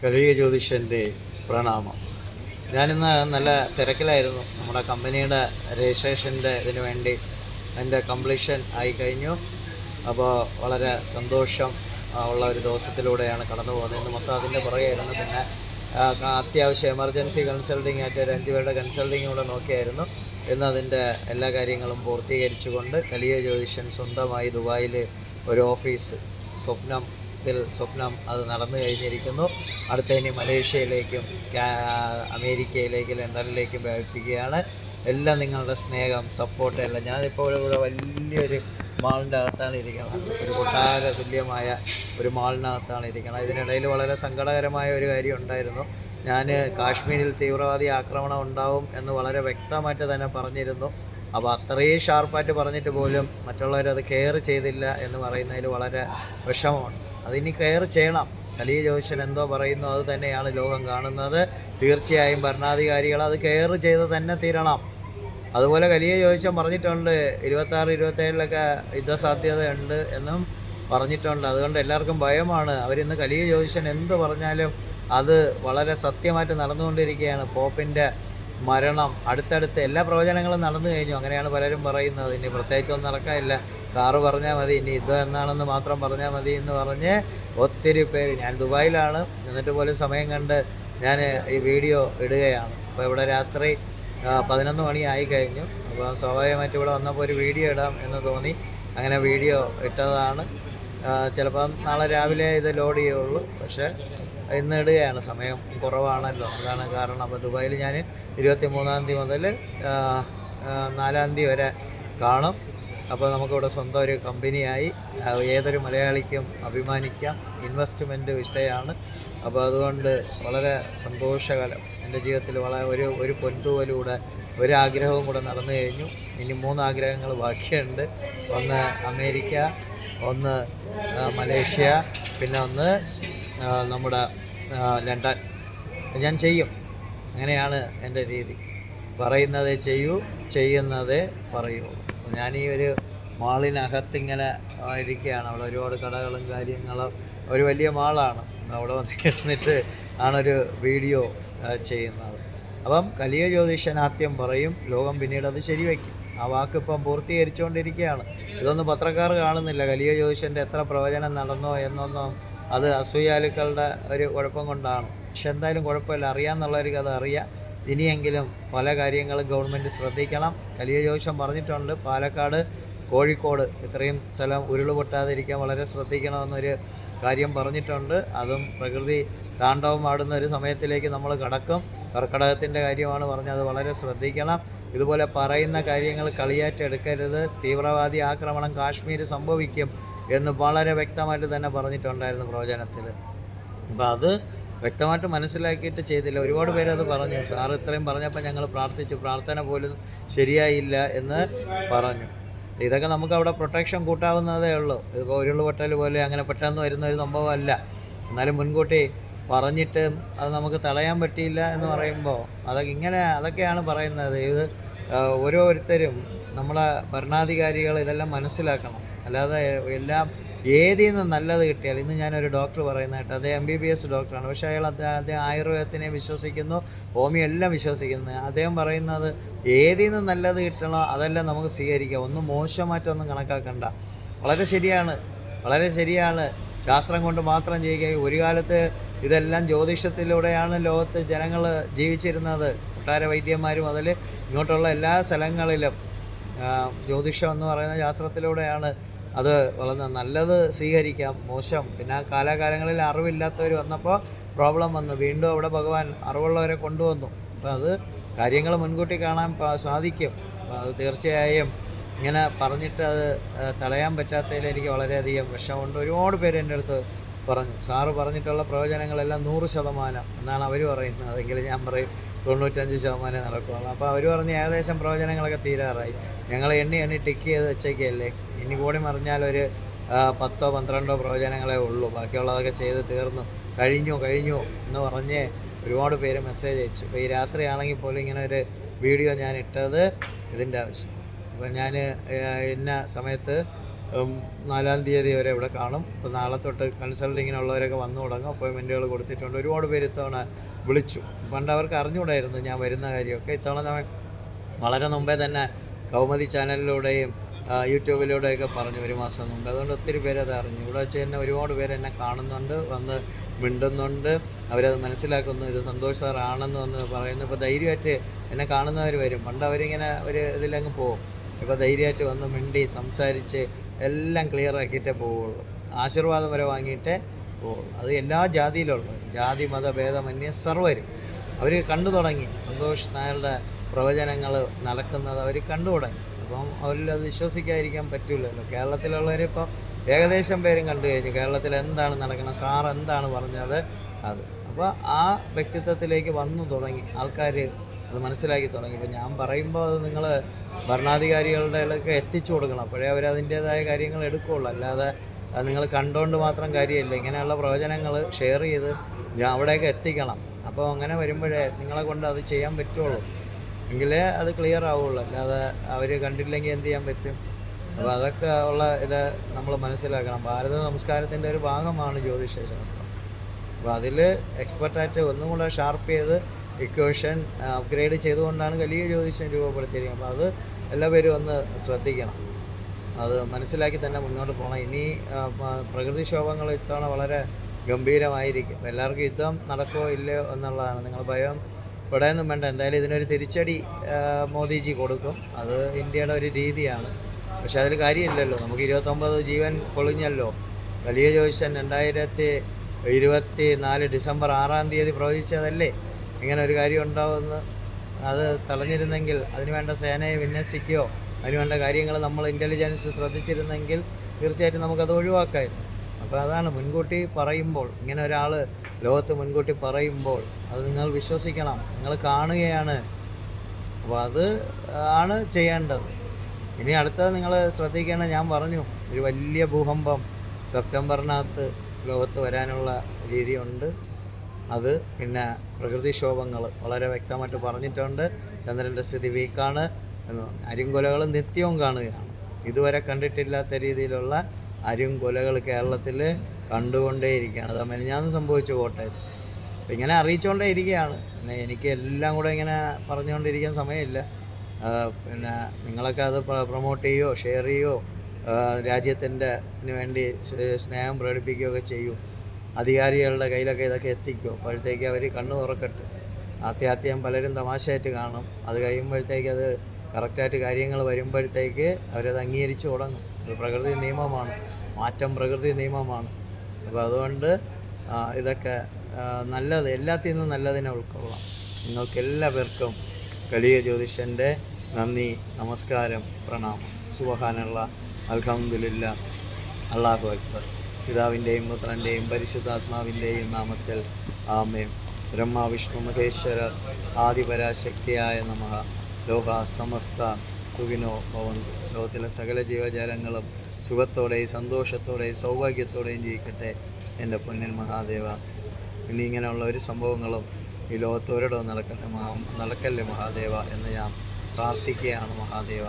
കലിക ജ്യോതിഷന്റെ പ്രണാമം. ഞാനിന്ന് നല്ല തിരക്കിലായിരുന്നു. നമ്മുടെ കമ്പനിയുടെ രജിസ്ട്രേഷന്റെ ഇതിനു വേണ്ടി എന്റെ കംപ്ലീഷൻ ആയി കഴിഞ്ഞു. അപ്പോൾ വളരെ സന്തോഷം ഉള്ള ഒരു ദിവസത്തിലൂടെയാണ് കടന്നു പോകുന്നത്. ഇന്ന് മൊത്തം അതിന്റെ പുറകെയായിരുന്നു. പിന്നെ അത്യാവശ്യം എമർജൻസി കൺസൾട്ടിങ് ആയിട്ട് ഒരു അഞ്ച് പേരുടെ കൺസൾട്ടിങ് കൂടെ നോക്കിയായിരുന്നു. ഇന്ന് അതിന്റെ എല്ലാ കാര്യങ്ങളും പൂർത്തീകരിച്ചുകൊണ്ട് കലിയ ജ്യോതിഷൻ സ്വന്തമായി ദുബായിൽ ഒരു ഓഫീസ് സ്വപ്നത്തിൽ സ്വപ്നം അത് നടന്നു കഴിഞ്ഞിരിക്കുന്നു. അടുത്ത ഇനി മലേഷ്യയിലേക്കും അമേരിക്കയിലേക്കും ലണ്ടനിലേക്കും വ്യാപിപ്പിക്കുകയാണ്. എല്ലാം നിങ്ങളുടെ സ്നേഹം സപ്പോർട്ട് എല്ലാം. ഞാനിപ്പോൾ ഇവിടെ വലിയൊരു മാളിന്റെ അകത്താണ് ഇരിക്കുന്നത്. ഒരു കൊട്ടാര തുല്യമായ ഒരു മാളിനകത്താണ് ഇരിക്കുന്നത്. ഇതിനിടയിൽ വളരെ സങ്കടകരമായ ഒരു കാര്യം ഉണ്ടായിരുന്നു. ഞാൻ കാശ്മീരിൽ തീവ്രവാദി ആക്രമണം ഉണ്ടാവും എന്ന് വളരെ വ്യക്തമായിട്ട് തന്നെ പറഞ്ഞിരുന്നു. അപ്പോൾ അത്രയും ഷാർപ്പായിട്ട് പറഞ്ഞിട്ട് പോലും മറ്റുള്ളവരത് കെയർ ചെയ്തില്ല എന്ന് പറയുന്നതിൽ വളരെ വിഷമമുണ്ട്. അതിനി കെയർ ചെയ്യണം. കലിയ ജോഷൻ എന്തോ പറയുന്നു അത് തന്നെയാണ് ലോകം കാണുന്നത്. തീർച്ചയായും ഭരണാധികാരികൾ അത് കെയർ ചെയ്ത് തന്നെ തീരണം. അതുപോലെ കലിയ ജോയിച്ചൻ പറഞ്ഞിട്ടുണ്ട് ഇരുപത്താറ് ഇരുപത്തേഴിലൊക്കെ യുദ്ധസാധ്യതയുണ്ട് എന്നും പറഞ്ഞിട്ടുണ്ട്. അതുകൊണ്ട് എല്ലാവർക്കും ഭയമാണ്. അവരിന്ന് കലിയ ജോയിച്ചൻ എന്ത് പറഞ്ഞാലും അത് വളരെ സത്യമായിട്ട് നടന്നുകൊണ്ടിരിക്കുകയാണ്. പോപ്പിന്റെ മരണം അടുത്തടുത്ത് എല്ലാ പ്രവചനങ്ങളും നടന്നു കഴിഞ്ഞു. അങ്ങനെയാണ് പലരും പറയുന്നത്. ഇനി പ്രത്യേകിച്ചൊന്നും നടക്കാനില്ല. സാറ് പറഞ്ഞാൽ മതി ഇനി യുദ്ധം എന്നാണെന്ന് മാത്രം പറഞ്ഞാൽ മതി എന്ന് പറഞ്ഞ് ഒത്തിരി പേര് ഞാൻ ദുബായിലാണ് എന്നിട്ട് പോലും സമയം കണ്ട് ഞാൻ ഈ വീഡിയോ ഇടുകയാണ്. അപ്പോൾ ഇവിടെ രാത്രി പതിനൊന്ന് മണി ആയി കഴിഞ്ഞു. അപ്പോൾ സ്വാഭാവികമായിട്ട് ഇവിടെ വന്നപ്പോൾ ഒരു വീഡിയോ ഇടാം എന്ന് തോന്നി. അങ്ങനെ വീഡിയോ ഇട്ടതാണ്. ചിലപ്പം നാളെ രാവിലെ ഇത് ലോഡ് ചെയ്യുള്ളൂ. പക്ഷേ ഇന്ന് ഇടുകയാണ് സമയം കുറവാണല്ലോ. അതാണ് കാരണം. അപ്പോൾ ദുബായിൽ ഞാൻ ഇരുപത്തി മൂന്നാം തീയതി മുതൽ നാലാം തീയതി വരെ കാണും. അപ്പോൾ നമുക്കിവിടെ സ്വന്തം ഒരു കമ്പനിയായി ഏതൊരു മലയാളിക്കും അഭിമാനിക്കാം. ഇൻവെസ്റ്റ്മെന്റ് വിഷയമാണ്. അപ്പോൾ അതുകൊണ്ട് വളരെ സന്തോഷകരം എന്റെ ജീവിതത്തിൽ വളരെ ഒരു ഒരു പൊൻതൂവലൂടെ ഒരു ആഗ്രഹവും കൂടെ നടന്നു കഴിഞ്ഞു. ഇനി മൂന്ന് ആഗ്രഹങ്ങൾ ബാക്കിയുണ്ട്. ഒന്ന് അമേരിക്ക ഒന്ന് മലേഷ്യ പിന്നെ ഒന്ന് നമ്മുടെ ലണ്ടൻ. ഞാൻ ചെയ്യും. അങ്ങനെയാണ് എന്റെ രീതി. പറയുന്നതേ ചെയ്യൂ ചെയ്യുന്നതേ പറയൂ ഞാൻ ഈ ഒരു മാളിനകത്തിങ്ങനെ ഇരിക്കുകയാണ് അവിടെ ഒരുപാട് കടകളും കാര്യങ്ങളും. ഒരു വലിയ മാളാണ്. അവിടെ വന്നിരുന്നിട്ട് ആണൊരു വീഡിയോ ചെയ്യുന്നത്. അപ്പം കലിയ ജ്യോതിഷൻ ആദ്യം പറയും ലോകം പിന്നീട് അത് ശരിവയ്ക്കും ആ വാക്ക് ഇപ്പം പൂർത്തീകരിച്ചുകൊണ്ടിരിക്കുകയാണ് ഇതൊന്നും പത്രക്കാർ കാണുന്നില്ല. കലിയ ജ്യോതിഷന്റെ എത്ര പ്രവചനം നടന്നോ എന്നൊന്നും അത് അസൂയാലുക്കളുടെ ഒരു കുഴപ്പം കൊണ്ടാണ്. പക്ഷെ എന്തായാലും കുഴപ്പമില്ല. അറിയാമെന്നുള്ളവർക്ക് അത് അറിയാം. ഇനിയെങ്കിലും പല കാര്യങ്ങളും ഗവൺമെന്റ് ശ്രദ്ധിക്കണം. കലിയ ജോഷം പറഞ്ഞിട്ടുണ്ട് പാലക്കാട് കോഴിക്കോട് ഇത്രയും സ്ഥലം ഉരുളുപൊട്ടാതിരിക്കാൻ വളരെ ശ്രദ്ധിക്കണമെന്നൊരു കാര്യം പറഞ്ഞിട്ടുണ്ട്. അതും പ്രകൃതി താണ്ഡവമാടുന്ന ഒരു സമയത്തിലേക്ക് നമ്മൾ കടക്കും. കർക്കടകത്തിന്റെ കാര്യമാണ് പറഞ്ഞത് വളരെ ശ്രദ്ധിക്കണം. ഇതുപോലെ പറയുന്ന കാര്യങ്ങൾ കളിയാറ്റെടുക്കരുത് തീവ്രവാദി ആക്രമണം കാശ്മീർ സംഭവിക്കും എന്ന് വളരെ വ്യക്തമായിട്ട് തന്നെ പറഞ്ഞിട്ടുണ്ടായിരുന്നു പ്രവചനത്തിൽ അപ്പോൾ അത് വ്യക്തമായിട്ട് മനസ്സിലാക്കിയിട്ട് ചെയ്തില്ല. ഒരുപാട് പേര് അത് പറഞ്ഞു. സാർ ഇത്രയും പറഞ്ഞപ്പോൾ ഞങ്ങൾ പ്രാർത്ഥിച്ചു. പ്രാർത്ഥന പോലും ശരിയായില്ല എന്ന് പറഞ്ഞു. ഇതൊക്കെ നമുക്ക് അവിടെ പ്രൊട്ടക്ഷൻ കൂട്ടാവുന്നതേ ഉള്ളൂ. ഇതിപ്പോൾ ഉരുൾ പൊട്ടൽ പോലെ അങ്ങനെ പെട്ടെന്ന് വരുന്ന ഒരു സംഭവമല്ല എന്നാലും മുൻകൂട്ടി പറഞ്ഞിട്ട് അത് നമുക്ക് തടയാൻ പറ്റിയില്ല എന്ന് പറയുമ്പോൾ അതൊക്കെ ഇങ്ങനെ അതൊക്കെയാണ് പറയുന്നത്. ഇത് ഓരോരുത്തരും നമ്മുടെ ഭരണാധികാരികൾ ഇതെല്ലാം മനസ്സിലാക്കണം. അല്ലാതെ എല്ലാം ഏതിൽ നിന്ന് നല്ലത് കിട്ടിയാൽ ഇന്ന് ഞാനൊരു ഡോക്ടർ പറയുന്ന കേട്ടോ അദ്ദേഹം എം ബി ബി എസ് ഡോക്ടറാണ് പക്ഷേ അയാൾ അദ്ദേഹം ആയുർവേദത്തിനെ വിശ്വസിക്കുന്നു ഹോമിയോ എല്ലാം വിശ്വസിക്കുന്നു. അദ്ദേഹം പറയുന്നത് ഏതിൽ നിന്ന് നല്ലത് കിട്ടണോ അതെല്ലാം നമുക്ക് സ്വീകരിക്കാം. ഒന്നും മോശമായിട്ടൊന്നും കണക്കാക്കണ്ട. വളരെ ശരിയാണ്. വളരെ ശരിയാണ്. ശാസ്ത്രം കൊണ്ട് മാത്രം ചെയ്യുക ഒരു കാലത്ത് ഇതെല്ലാം ജ്യോതിഷത്തിലൂടെയാണ് ലോകത്ത് ജനങ്ങൾ ജീവിച്ചിരുന്നത്. കൊട്ടാര വൈദ്യന്മാരും മുതൽ ഇങ്ങോട്ടുള്ള എല്ലാ സ്ഥലങ്ങളിലും. ജ്യോതിഷം എന്ന് പറയുന്ന ശാസ്ത്രത്തിലൂടെയാണ് അത് വളരെ നല്ലത് സ്വീകരിക്കാം മോശം. പിന്നെ ആ കാലാകാലങ്ങളിൽ അറിവില്ലാത്തവർ വന്നപ്പോൾ പ്രോബ്ലം വന്നു. വീണ്ടും അവിടെ ഭഗവാൻ അറിവുള്ളവരെ കൊണ്ടുവന്നു. അപ്പം അത് കാര്യങ്ങൾ മുൻകൂട്ടി കാണാൻ സാധിക്കും. അത് തീർച്ചയായും ഇങ്ങനെ പറഞ്ഞിട്ട് അത് തടയാൻ പറ്റാത്തതിൽ എനിക്ക് വളരെയധികം വിഷമമുണ്ട്. ഒരുപാട് പേര് എന്റെ അടുത്ത് പറഞ്ഞു. സാറ് പറഞ്ഞിട്ടുള്ള പ്രവചനങ്ങളെല്ലാം നൂറ് ശതമാനം എന്നാണ് അവർ പറയുന്നത്. അതെങ്കിലും ഞാൻ പറയും. തൊണ്ണൂറ്റഞ്ച് ശതമാനം നടക്കുകയുള്ളൂ അപ്പോൾ അവർ പറഞ്ഞ് ഏകദേശം പ്രവചനങ്ങളൊക്കെ തീരാറായി. ഞങ്ങൾ എണ്ണി എണ്ണി ടിക്ക് ചെയ്ത് വെച്ചേക്കല്ലേ. ഇനി കൂടി മറിഞ്ഞാൽ ഒരു പത്തോ പന്ത്രണ്ടോ പ്രവചനങ്ങളേ ഉള്ളൂ. ബാക്കിയുള്ളതൊക്കെ ചെയ്ത് തീർന്നു. കഴിഞ്ഞു കഴിഞ്ഞു എന്ന് പറഞ്ഞ് ഒരുപാട് പേര് മെസ്സേജ് അയച്ചു. അപ്പോൾ ഈ രാത്രിയാണെങ്കിൽ പോലും ഇങ്ങനെ ഒരു വീഡിയോ ഞാൻ ഇട്ടത് ഇതിന്റെ ആവശ്യം അപ്പോൾ ഞാൻ ഇന്ന സമയത്ത് നാലാം തീയതി വരെ ഇവിടെ കാണും. അപ്പോൾ നാളെ തൊട്ട് കൺസൾട്ടിങ്ങിനുള്ളവരൊക്കെ വന്നു തുടങ്ങും. അപ്പോയിൻമെന്റുകൾ കൊടുത്തിട്ടുണ്ട്. ഒരുപാട് പേര് ഇത്തവണ വിളിച്ചു. പണ്ട് അവർക്ക് അറിഞ്ഞുകൂടായിരുന്നു ഞാൻ വരുന്ന കാര്യമൊക്കെ. ഇത്തവണ ഞാൻ വളരെ മുമ്പേ തന്നെ കൗമുദി ചാനലിലൂടെയും യൂട്യൂബിലൂടെയൊക്കെ പറഞ്ഞു ഒരു മാസം മുമ്പ്. അതുകൊണ്ട് ഒത്തിരി പേര് അത് അറിഞ്ഞു. ഇവിടെ വെച്ച് തന്നെ ഒരുപാട് പേര് എന്നെ കാണുന്നുണ്ട് വന്ന് മിണ്ടുന്നുണ്ട്. അവരത് മനസ്സിലാക്കുന്നു ഇത് സന്തോഷ് സാറാണെന്ന് വന്ന് പറയുന്നു. ഇപ്പോൾ ധൈര്യമായിട്ട് എന്നെ കാണുന്നവർ വരും. പണ്ട് അവരിങ്ങനെ ഒരു ഇതിലങ്ങ് പോകും. ഇപ്പോൾ ധൈര്യമായിട്ട് വന്ന് മിണ്ടി സംസാരിച്ച് എല്ലാം ക്ലിയർ ആക്കിയിട്ടേ പോവുള്ളൂ. ആശീർവാദം വരെ വാങ്ങിയിട്ടേ പോവുള്ളൂ അത് എല്ലാ ജാതിയിലുള്ള ജാതി മത ഭേദമന്യേ സർവരും. അവർ കണ്ടു തുടങ്ങി. സന്തോഷ് നായരുടെ പ്രവചനങ്ങൾ നടക്കുന്നത് അവർ കണ്ടു തുടങ്ങി. അപ്പം അവരിൽ അത് വിശ്വസിക്കാതിരിക്കാൻ പറ്റില്ലല്ലോ കേരളത്തിലുള്ളവരിപ്പം ഏകദേശം പേരും കണ്ടു കഴിഞ്ഞു. കേരളത്തിൽ എന്താണ് നടക്കുന്നത് സാർ എന്താണ് പറഞ്ഞത്? അത്. അപ്പോൾ ആ വ്യക്തിത്വത്തിലേക്ക് വന്നു തുടങ്ങി. ആൾക്കാർ അത് മനസ്സിലാക്കി തുടങ്ങി. ഇപ്പോൾ ഞാൻ പറയുമ്പോൾ അത് നിങ്ങൾ ഭരണാധികാരികളുടെ ഇടയ്ക്ക് എത്തിച്ചു കൊടുക്കണം. അപ്പോഴേ അവർ അതിന്റേതായ കാര്യങ്ങൾ എടുക്കുകയുള്ളൂ. അല്ലാതെ അത് നിങ്ങൾ കണ്ടുകൊണ്ട് മാത്രം കാര്യമില്ല. ഇങ്ങനെയുള്ള പ്രവചനങ്ങൾ ഷെയർ ചെയ്ത് ഞാൻ അവിടെയൊക്കെ എത്തിക്കണം. അപ്പോൾ അങ്ങനെ വരുമ്പോഴേ നിങ്ങളെ കൊണ്ട് അത് ചെയ്യാൻ പറ്റുള്ളൂ. എങ്കിലേ അത് ക്ലിയർ ആവുള്ളൂ. അല്ലാതെ അവർ കണ്ടില്ലെങ്കിൽ എന്ത് ചെയ്യാൻ പറ്റും? അപ്പോൾ അതൊക്കെ ഉള്ള ഇത് നമ്മൾ മനസ്സിലാക്കണം. ഭാരത സംസ്കാരത്തിന്റെ ഒരു ഭാഗമാണ് ജ്യോതിഷശാസ്ത്രം. അപ്പോൾ അതിൽ എക്സ്പെർട്ടായിട്ട് ഒന്നും കൂടെ ഷാർപ്പ് ചെയ്ത് ഇക്വേഷൻ അപ്ഗ്രേഡ് ചെയ്തുകൊണ്ടാണ് വലിയ ജ്യോതിഷം രൂപപ്പെടുത്തിയിരിക്കുന്നത്. അപ്പോൾ അത് എല്ലാവരും ഒന്ന് ശ്രദ്ധിക്കണം. അത് മനസ്സിലാക്കി തന്നെ മുന്നോട്ട് പോകണം. ഇനി പ്രകൃതിക്ഷോഭങ്ങൾ ഇത്തവണ വളരെ ഗംഭീരമായിരിക്കും. എല്ലാവർക്കും യുദ്ധം നടക്കുമോ ഇല്ലയോ എന്നുള്ളതാണ് നിങ്ങൾ ഭയം. പെടാനൊന്നും വേണ്ട. എന്തായാലും ഇതിനൊരു തിരിച്ചടി മോദിജി കൊടുക്കും. അത് ഇന്ത്യയുടെ ഒരു രീതിയാണ്. പക്ഷേ അതിൽ കാര്യമില്ലല്ലോ. നമുക്ക് ഇരുപത്തൊമ്പത് ജീവൻ പൊളിഞ്ഞല്ലോ. വലിയ ജ്യോതിഷൻ രണ്ടായിരത്തി ഇരുപത്തി നാല് ഡിസംബർ ആറാം തീയതി പ്രവചിച്ചതല്ലേ? ഇങ്ങനെ ഒരു കാര്യം ഉണ്ടാവുമെന്ന് അത് തടഞ്ഞിരുന്നെങ്കിൽ അതിനുവേണ്ട സേനയെ വിന്യസിക്കുകയോ അതിനുവേണ്ട കാര്യങ്ങൾ നമ്മൾ ഇന്റലിജൻസ് ശ്രദ്ധിച്ചിരുന്നെങ്കിൽ തീർച്ചയായിട്ടും നമുക്കത് ഒഴിവാക്കായിരുന്നു. അപ്പോൾ അതാണ് മുൻകൂട്ടി പറയുമ്പോൾ ഇങ്ങനെ ഒരാൾ ലോകത്ത് മുൻകൂട്ടി പറയുമ്പോൾ അത് നിങ്ങൾ വിശ്വസിക്കണം നിങ്ങൾ കാണുകയാണ്. അപ്പോൾ അത് ആണ് ചെയ്യേണ്ടത്. ഇനി അടുത്തത് നിങ്ങൾ ശ്രദ്ധിക്കേണ്ട ഞാൻ പറഞ്ഞു ഒരു വലിയ ഭൂകമ്പം സെപ്റ്റംബറിനകത്ത് ലോകത്ത് വരാനുള്ള രീതിയുണ്ട്. അത് പിന്നെ പ്രകൃതിക്ഷോഭങ്ങൾ വളരെ വ്യക്തമായിട്ട് പറഞ്ഞിട്ടുണ്ട്. ചന്ദ്രന്റെ സ്ഥിതി വീക്കാണ് അരിങ്കൊലകൾ നിത്യവും കാണുകയാണ്. ഇതുവരെ കണ്ടിട്ടില്ലാത്ത രീതിയിലുള്ള അരിങ്കൊലകൾ കേരളത്തിൽ കണ്ടുകൊണ്ടേയിരിക്കുകയാണ്. അത് മെനഞ്ഞാന്ന് സംഭവിച്ചു കോട്ടയത്ത്. അപ്പം ഇങ്ങനെ അറിയിച്ചുകൊണ്ടേ ഇരിക്കുകയാണ് പിന്നെ എനിക്ക് എല്ലാം കൂടെ ഇങ്ങനെ പറഞ്ഞുകൊണ്ടിരിക്കാൻ സമയമില്ല. പിന്നെ നിങ്ങളൊക്കെ അത് പ്രൊമോട്ട് ചെയ്യുകയോ ഷെയർ ചെയ്യുകയോ രാജ്യത്തിന്റെ വേണ്ടി സ്നേഹം പ്രകടിപ്പിക്കുകയോ ഒക്കെ ചെയ്യൂ. അധികാരികളുടെ കയ്യിലൊക്കെ ഇതൊക്കെ എത്തിക്കും. അപ്പോഴത്തേക്ക് അവർ കണ്ണു തുറക്കട്ടെ. ആത്യാത്യം പലരും തമാശയായിട്ട് കാണും. അത് കഴിയുമ്പോഴത്തേക്ക് അത് കറക്റ്റായിട്ട് കാര്യങ്ങൾ വരുമ്പോഴത്തേക്ക് അവരത് അംഗീകരിച്ചു തുടങ്ങും. അത് പ്രകൃതി നിയമമാണ്. മാറ്റം പ്രകൃതി നിയമമാണ്. അപ്പോൾ അതുകൊണ്ട് ഇതൊക്കെ നല്ലത് എല്ലാത്തിൽ നിന്നും നല്ലതിനെ ഉൾക്കൊള്ളാം. നിങ്ങൾക്ക് എല്ലാവർക്കും കലിയ ജ്യോതിഷന്റെ നന്ദി നമസ്കാരം പ്രണാമം. സുബഹാനുള്ള അൽഹംദുലില്ല അള്ളാഹു അക്ബർ. പിതാവിന്റെയും പുത്രന്റെയും പരിശുദ്ധാത്മാവിന്റെയും നാമത്തിൽ ആമേം ബ്രഹ്മ വിഷ്ണു മഹേശ്വരർ ആദിപരാശക്തിയായ നമഃ. ലോക സമസ്ത സുഖിനോ ഭവന്തു. ലോകത്തിലെ സകല ജീവജാലങ്ങളും സുഖത്തോടെയും സന്തോഷത്തോടെയും സൗഭാഗ്യത്തോടെയും ജീവിക്കട്ടെ എന്റെ പൊന്നിൻ മഹാദേവ. ഇനി ഇങ്ങനെയുള്ള ഒരു സംഭവങ്ങളും ഈ ലോകത്ത് ഒരിടവും നടക്കട്ടെ മഹാ നടക്കല്ലേ മഹാദേവ എന്ന് ഞാൻ പ്രാർത്ഥിക്കുകയാണ് മഹാദേവ.